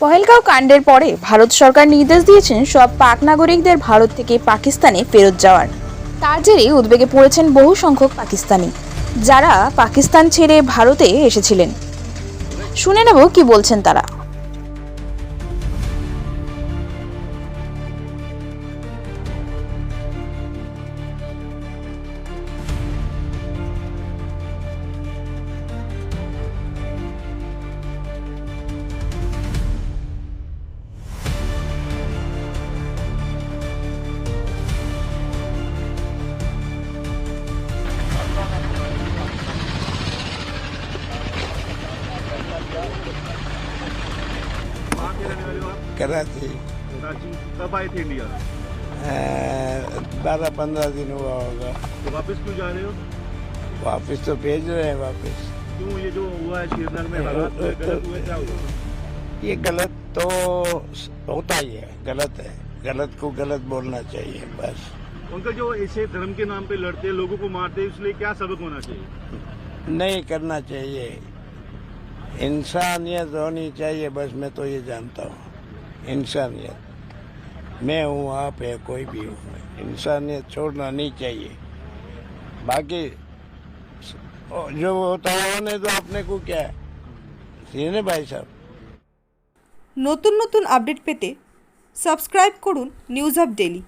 পহেলগাঁও কাণ্ডের পরে ভারত সরকার নির্দেশ দিয়েছেন সব পাক নাগরিকদের ভারত থেকে পাকিস্তানে ফেরত যাওয়ার। তার জেরে উদ্বেগে পড়েছেন বহু সংখ্যক পাকিস্তানি, যারা পাকিস্তান ছেড়ে ভারতে এসেছিলেন। শুনে নেব কি বলছেন তারা। के रहने वाले हो आप कराची। कराची। कब आए थे इंडिया? बारह पंद्रह दिन हुआ होगा। तो वापस क्यों जा रहे हो? वापस तो भेज रहे हैं वापस। क्यों ये जो हुआ है श्रीनगर में हालात हुए, गलत हुए क्या हुआ? ये गलत तो होता ही है गलत है। गलत को गलत बोलना चाहिए बस। उनका जो ऐसे धर्म के नाम पे लड़ते लोगों को मारते इसलिए क्या सबक होना चाहिए? नहीं करना चाहिए। इंसानियत होनी चाहिए बस मैं तो ये जानता हूँ इंसानियत मैं हूँ आप है कोई भी हूँ इंसानियत छोड़ना नहीं चाहिए बाकी जो होता है होने तो अपने को क्या है ये ना भाई साहब নতুন নতুন আপডেট পেতে সাবস্ক্রাইব করুন নিউজ আপ ডেলি